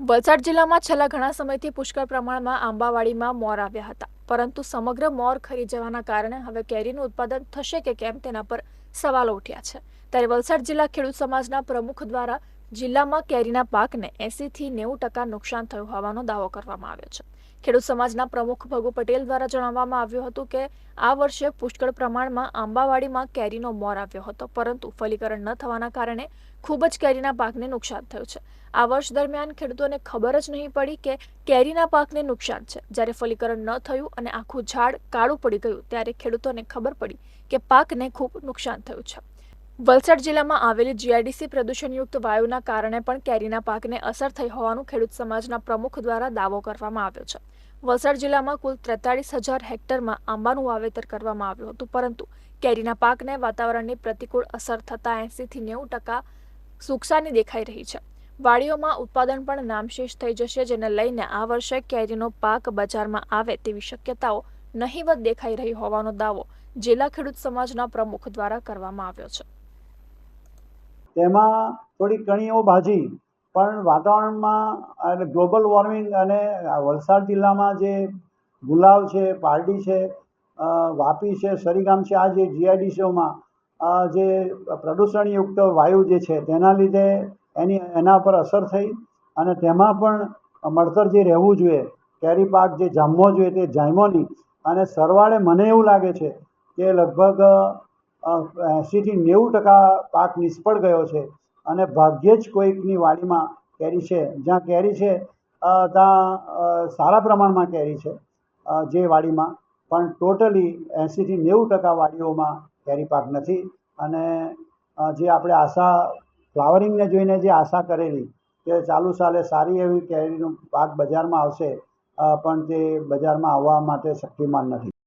વલસાડ જિલ્લામાં છેલ્લા ઘણા સમયથી પુષ્કળ પ્રમાણમાં આંબાવાડીમાં મોર આવ્યા હતા. પરંતુ સમગ્ર મોર ખરી જવાના કારણે હવે કેરીનું ઉત્પાદન થશે કે કેમ તેના પર સવાલો ઉઠ્યા છે. ત્યારે વલસાડ જિલ્લા ખેડૂત સમાજના પ્રમુખ દ્વારા જિલ્લામાં કેરીના પાકને એંસીથી નેવું ટકા નુકસાન થયું હોવાનો દાવો કરવામાં આવ્યો છે. ખેડૂત સમાજના પ્રમુખ ભગુ પટેલ દ્વારા જણાવવામાં આવ્યું હતું કે, આ વર્ષે પુષ્કળ પ્રમાણમાં આંબાવાડીમાં કેરીનો મોર આવ્યો હતો, પરંતુ ફલીકરણ ન થવાના કારણે ખૂબ જ કેરીના પાકને નુકસાન થયું છે. આ વર્ષ દરમિયાન ખેડૂતોને ખબર જ નહીં પડી કે કેરીના પાકને નુકસાન છે. જ્યારે ફલીકરણ ન થયું અને આખું ઝાડ કાળું પડી ગયું, ત્યારે ખેડૂતોને ખબર પડી કે પાકને ખૂબ નુકસાન થયું છે. વલસાડ જિલ્લામાં આવેલી જીઆઈડીસી પ્રદૂષણયુક્ત વાયુના કારણે પણ કેરીના પાકને અસર થઈ હોવાનું ખેડૂત સમાજના પ્રમુખ દ્વારા દાવો કરવામાં આવ્યો છે. વલસાડ જિલ્લામાં કુલ ત્રેતાળીસ હજાર હેક્ટરમાં આંબાનું વાવેતર કરવામાં આવ્યું હતું, પરંતુ કેરીના પાકને વાતાવરણની પ્રતિકૂળ અસર થતાં એંસીથી નેવું ટકા સુકસાની દેખાઈ રહી છે. વાડીઓમાં ઉત્પાદન પણ નામશેષ થઈ જશે, જેને લઈને આ વર્ષે કેરીનો પાક બજારમાં આવે તેવી શક્યતાઓ નહીવત દેખાઈ રહી હોવાનો દાવો જિલ્લા ખેડૂત સમાજના પ્રમુખ દ્વારા કરવામાં આવ્યો છે. તેમાં થોડી કણીઓ ભાજી પણ વાતાવરણમાં એટલે ગ્લોબલ વોર્મિંગ અને વલસાડ જિલ્લામાં જે ગુલાવ છે, પારડી છે વાપી છે, સરીગામ છે, આ જે જીઆઈડીસીઓમાં જે પ્રદૂષણયુક્ત વાયુ જે છે, તેના લીધે એની, એના પર અસર થઈ અને તેમાં પણ મળતર જે રહેવું જોઈએ, કેરી પાક જે જામવો જોઈએ તે જામ્યો નહીં. અને સરવાળે મને એવું લાગે છે કે લગભગ એંસીથી નેવું ટકા પાક નિષ્ફળ ગયો છે અને ભાગ્યે જ કોઈકની વાડીમાં કેરી છે. જ્યાં કેરી છે ત્યાં સારા પ્રમાણમાં કેરી છે જે વાડીમાં. પણ ટોટલી એંસીથી નેવું ટકા વાડીઓમાં કેરી પાક નથી. અને જે આપણે આશા, ફ્લાવરિંગને જોઈને જે આશા કરેલી કે ચાલુ સાલે સારી એવી કેરીનો પાક બજારમાં આવશે પણ તે બજારમાં આવવા માટે શક્તિમાન નથી.